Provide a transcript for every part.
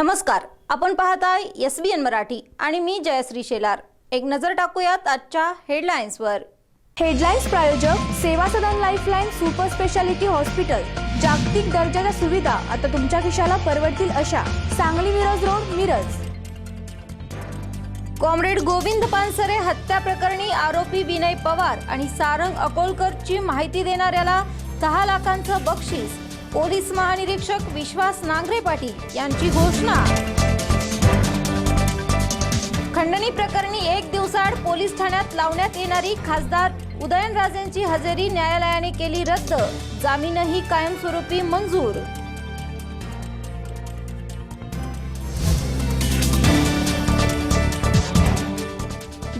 नमस्कार. आपण पाहताय एस बी एन मराठी आणि मी जयश्री शेलार. एक नजर टाकूयात आजच्या हेडलाईन्सवर. हेडलाईन्स प्रायोजक Seva Sadan lifeline super speciality hospital. जागतिक दर्जाच्या सुविधा आता तुमच्या खिशाला परवडतील अशा सांगली मिरज रोड मिरज. कॉम्रेड गोविंद पानसरे हत्या प्रकरणी आरोपी विनय पवार आणि सारंग अकोलकरची माहिती देणाऱ्याला दहा लाखांचं बक्षीस. पोलीस महानिरीक्षक विश्वास नांगरे पाटील यांची घोषणा. खंडणी प्रकरणी एक दिवसाआड पोलीस ठाण्यात लावण्यात येणारी खासदार उदयनराजेंची हजेरी न्यायालयाने केली रद्द. जामीनही कायमस्वरूपी मंजूर.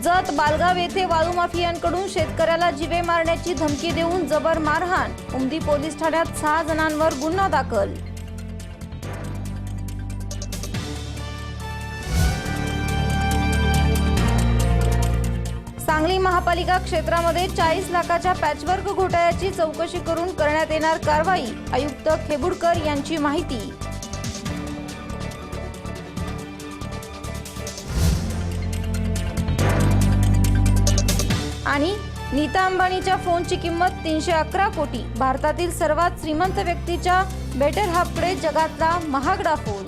जत बालगाव येथे वाळू माफियांकडून शेतकऱ्याला जिवे मारण्याची धमकी देऊन जबर मारहाण. उमदी पोलीस ठाण्यात सहा जणांवर गुन्हा दाखल. सांगली महापालिका क्षेत्रामध्ये चाळीस लाखाच्या पॅचवर्क घोटाळ्याची चौकशी करून करण्यात येणार कारवाई. आयुक्त खेबुडकर यांची माहिती. आणि नीता अंबानीच्या फोनची किंमत तीनशे अकरा कोटी. भारतातील सर्वात श्रीमंत व्यक्तीच्या बेटर हाफकडे जगातला महागडा फोन